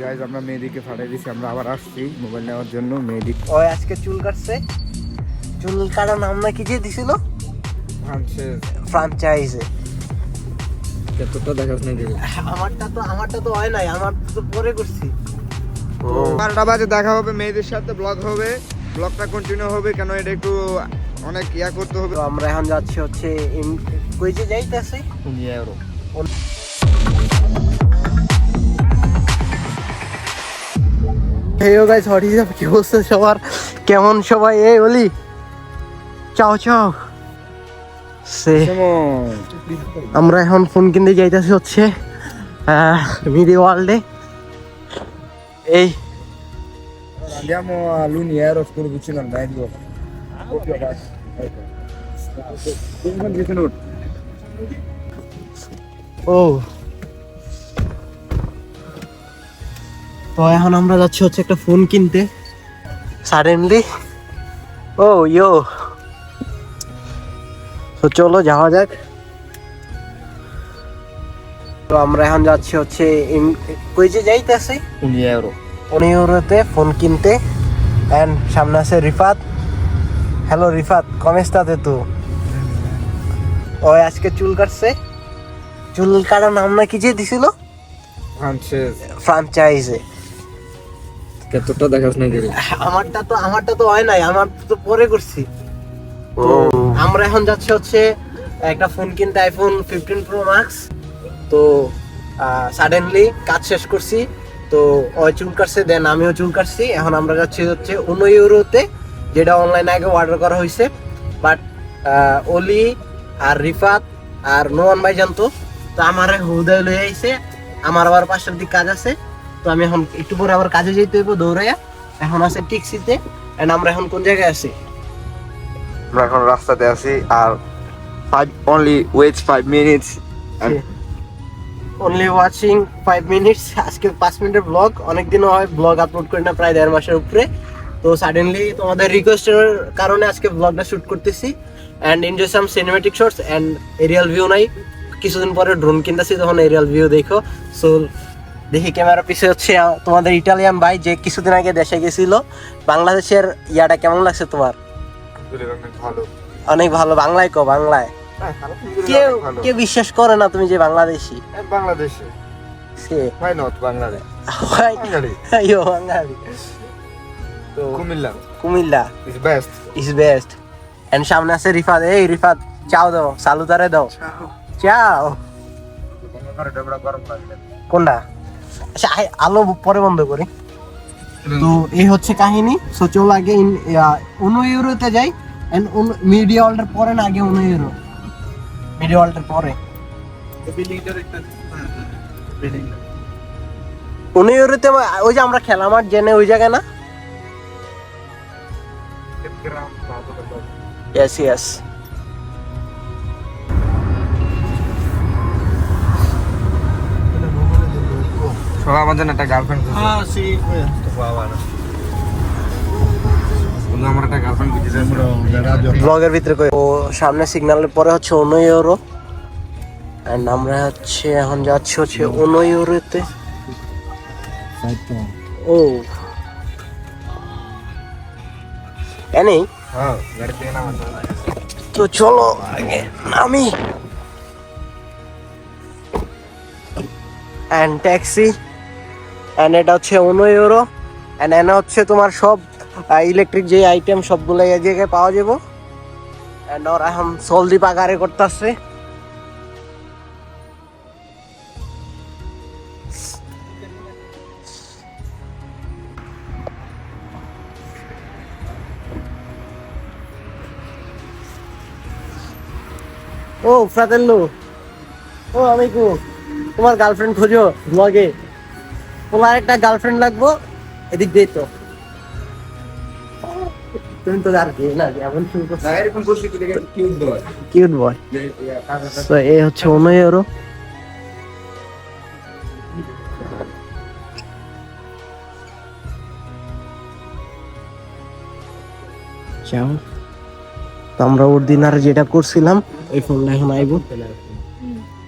Guys আমরা মেয়েদিকে ফাটাই দিছি আমরা আবার আসছি মোবাইল নেওয়ার জন্য মেয়েদিক ওই আজকে চুল কাটছে। চুল কাটার নাম না কি যে দিছিল? ফ্রাঞ্চাইজে কতটা দেখাস না দিল আমারটা তো আমারটা তো হয় নাই আমার তো পরে করছি। বারোটা বাজে দেখা হবে মেয়েদের সাথে ব্লগ হবে। ব্লগটা কন্টিনিউ হবে কেন এটা একটু অনেক ইয়া করতে হবে। আমরা এখন যাচ্ছি হচ্ছে কই যে যাইতেছি? ইউরো সবার? কেমন সবাই? এই ওলি চাও চাও। সে, আমরা এখন ফোন কিনতে যাইতেছি হচ্ছে মিডি ওয়ার্ল্ডে। এই Andiamo তো এখন আমরা যাচ্ছি হচ্ছে একটা ফোন কিনতে। সাডেনলি ও ইয়ো। তো চলো যাওয়া যাক। তো আমরা এখন যাচ্ছি হচ্ছে কই যে যাইতেছি? Uniero. ইউরোতে ফোন কিনতে। অ্যান্ড সামনে আছে রিফাত। হ্যালো রিফাত কমেস্তাতে তো? ওই আজকে চুল কাটছে। চুল কাটার নাম না কি যে দিছিল? ফ্রাঞ্চাইজে কতটা দেখাস না দিল আমারটা তো আমারটা তো হয় নাই আমার তো পরে করছি। তো আমরা এখন যাচ্ছি হচ্ছে একটা ফোন কিনতে আইফোন ফিফটিন প্রো ম্যাক্স তো সাডেনলি কাজ শেষ করছি তো ওই চুল কাটছে দেন আমিও চুল কাটছি এখন আমরা যাচ্ছি হচ্ছে উনো ইউরোতে যেটা অনলাইনে আগে অর্ডার করা হয়েছে। বাট অলি আর রিফাত আর নোয়ান ভাই জানতো তো আমার হুদয় লয়ে আইছে। আমার আবার পাশের দিক কাজ আছে। তো আমি এখন একটু পরে আবার কাজে যেতে হইব দৌড়াইয়া। এখন আছে টিক্সিতে এন্ড আমরা এখন কোন জায়গায় আছি? আমরা এখন রাস্তাতে আছি আর five only wait five minutes only watching five minutes আজকে পাঁচ মিনিটের ব্লগ অনেকদিনও হয় ব্লগ আপলোড করি না প্রায় দেড় মাসের উপরে। তো সাডেনলি তোমাদের রিকোয়েস্টের কারণে আজকে ব্লগটা শ্যুট করতেছি। And enjoy some cinematic shorts and aerial view নাই। কিছুদিন পরে ড্রোন কিনতেছি তখন এরিয়াল ভিউ দেখো। সো দেখি ক্যামেরা পিছে হচ্ছে তোমাদের ইটালিয়ান ভাই যে কিছুদিন আগে দেশে গেছিল। বাংলাদেশের ইয়াটা কেমন লাগছে তোমার? অনেক ভালো। বাংলায় কো বাংলায়। কেউ কেউ বিশ্বাস করে না তুমি যে বাংলাদেশি। বাংলাদেশে। সে Why not বাংলাদেশ? হয় বাঙালি। আইও বাঙালি। তো Comilla. Comilla. Is best is best and সামনে আছে রিফাত। এই রিফাত চাও দাও দাও। চাও। কোনটা? আচ্ছা আলো পরে বন্ধ করি। তো এই হচ্ছে কাহিনী। সো চল আগে উনো ইউরোতে যাই। মিডিয়া ওয়ার্ল্ডের পরে না, আগে উনো ইউরো। মিডিয়া ওয়ার্ল্ডের পরে। উনো ইউরোতে ওই যে আমরা খেলা মাঠ জেনে ওই জায়গায় না? ইয়েস ইয়েস সবাই আমাদের একটা গার্লফ্রেন্ড হ্যাঁ সি আমার একটা গার্লফ্রেন্ড খুঁজেছে ব্লগের ভিতরে কই? ও সামনে সিগন্যালের পরে হচ্ছে ইউরো এন্ড আমরা হচ্ছে এখন যাচ্ছি হচ্ছে উনো ইউরোতে ও। এনে হ্যাঁ তো। চলো আগে নামি। অ্যান্ড ট্যাক্সি অ্যান্ড এটা হচ্ছে উনো ইউরো অ্যান্ড এনে হচ্ছে তোমার সব ইলেকট্রিক যে আইটেম সবগুলো এই জায়গায় পাওয়া যাব। অ্যান্ড ওর এখন সলদি পাকারে করতেছে। ও ফ্রাতেল্লো ও আমি তোমার গার্লফ্রেন্ড খোঁজো ব্লগে তোমার একটা গার্লফ্রেন্ড লাগবো এদিক দিয়ে তো। তুমি তো আর কি না এমন শুরু করছ। এরকম করছি কিউট বয় কিউট বয় তো এই হচ্ছে অনু ইউরো তো আমরা ওর দিন আর যেটা করছিলাম এই ফোনটা এখন আইব।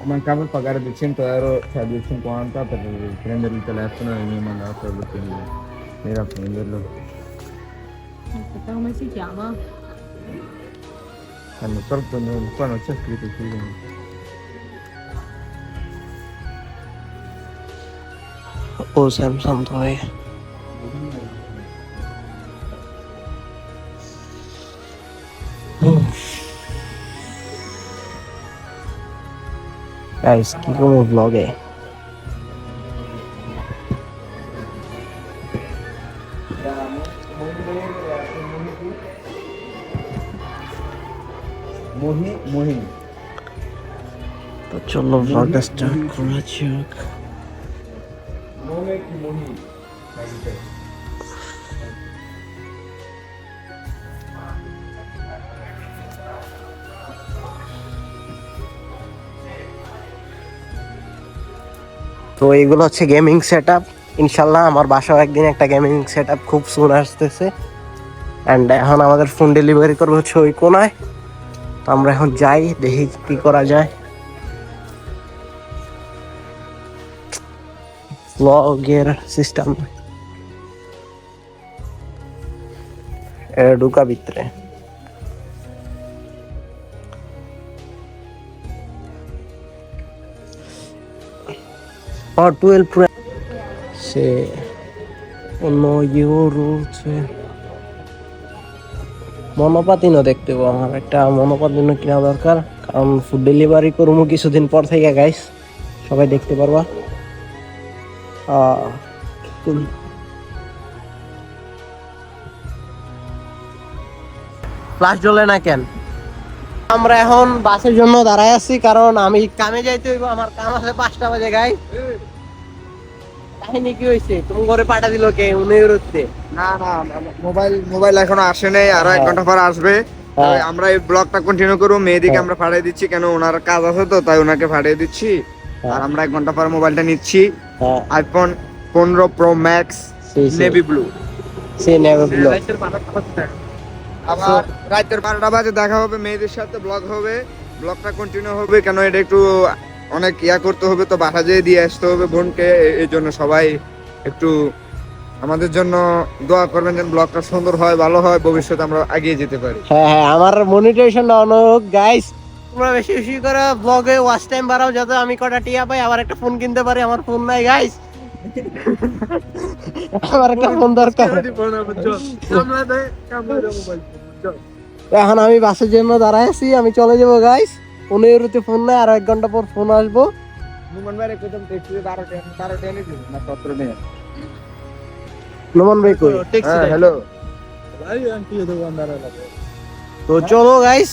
mancava pagare 200 euro, cioè 250 per prendere il telefono e mi ha mandato lo a prenderlo. Aspetta, come si chiama? Eh, Hanno proprio non, qua non c'è scritto qui. Oh, Samsung 3 guys কি করব ব্লগে. তো চলো ব্লগটা start করা যাক। তো এগুলো হচ্ছে গেমিং সেট আপ ইনশাল্লাহ আমার বাসাও একদিন একটা গেমিং সেট আপ খুব সুন আসতেছে। অ্যান্ড এখন আমাদের ফোন ডেলিভারি করব হচ্ছে ওই কোনায়। তো আমরা এখন যাই, দেখি কি করা যায়। ব্লগের সিস্টেম ঢুকা ভিতরে। সে অন্য রয়েছে মনোপাতিনও দেখতে পাবো আমার। একটা মনোপাতিনও কিনা দরকার। কারণ ফুড ডেলিভারি করব কিছুদিন পর থেকে গাইস সবাই দেখতে পারবা। ফ্লাশ জ্বলে না কেন? আমরা এখন বাসের জন্য দাঁড়ায় আছি কারণ আমি কামে যাইতে হইব আমার কাম আছে পাঁচটা বাজে গাই কাহিনী কি হয়েছে তুমি ঘরে পাঠা দিল কে উনি উড়তে না না মোবাইল মোবাইল এখনও আসে নাই আরও এক হ্যাঁ। ঘণ্টা পর আসবে। হ্যাঁ। আমরা এই ব্লগটা কন্টিনিউ করব মেয়েদিকে হ্যাঁ। আমরা পাঠিয়ে দিচ্ছি কেন ওনার কাজ আছে তো তাই ওনাকে পাঠিয়ে দিচ্ছি। আর আমরা এক ঘণ্টা পর মোবাইলটা নিচ্ছি। আইফোন পনেরো প্রো ম্যাক্স নেভি ব্লু সেই নেবে ব্লগ আবার রাতের বারোটা বাজে দেখা হবে মেয়েদের সাথে ব্লগ হবে ব্লগটা কন্টিনিউ হবে কেন এটা একটু অনেক ইয়া করতে হবে তো বাসা যেয়ে দিয়ে আসতে হবে বোনকে এই জন্য সবাই একটু আমাদের জন্য দোয়া করবেন যেন ব্লগটা সুন্দর হয় ভালো হয় ভবিষ্যতে আমরা এগিয়ে যেতে পারি। হ্যাঁ হ্যাঁ আমার মনিটেশন অন হোক গাইস তোমরা বেশি বেশি করে ব্লগে ওয়াচ টাইম বাড়াও যাতে আমি কটা টিয়া পাই আবার একটা ফোন কিনতে পারি আমার ফোন নাই গাইস আমার একটা ফোন দরকার এখন আমি বাসের জন্য দাঁড়ায় আছি আমি চলে যাব গাইস পনেরোতে ফোন নাই আর এক ঘণ্টা পর ফোন আসব। নুমান ভাই না সতেরো নমন কই? হ্যাঁ হ্যালো তো চলো গাইস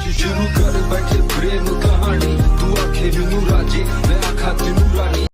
ਅੱਜ ਸ਼ੁਰੂ ਕਰ ਬੈਠੇ ਪ੍ਰੇਮ ਕਹਾਣੀ। ਤੂੰ ਆਖੇ ਮੈਨੂੰ ਰਾਜੇ ਮੈਂ ਆਖਾ ਤੈਨੂੰ ਰਾਣੀ।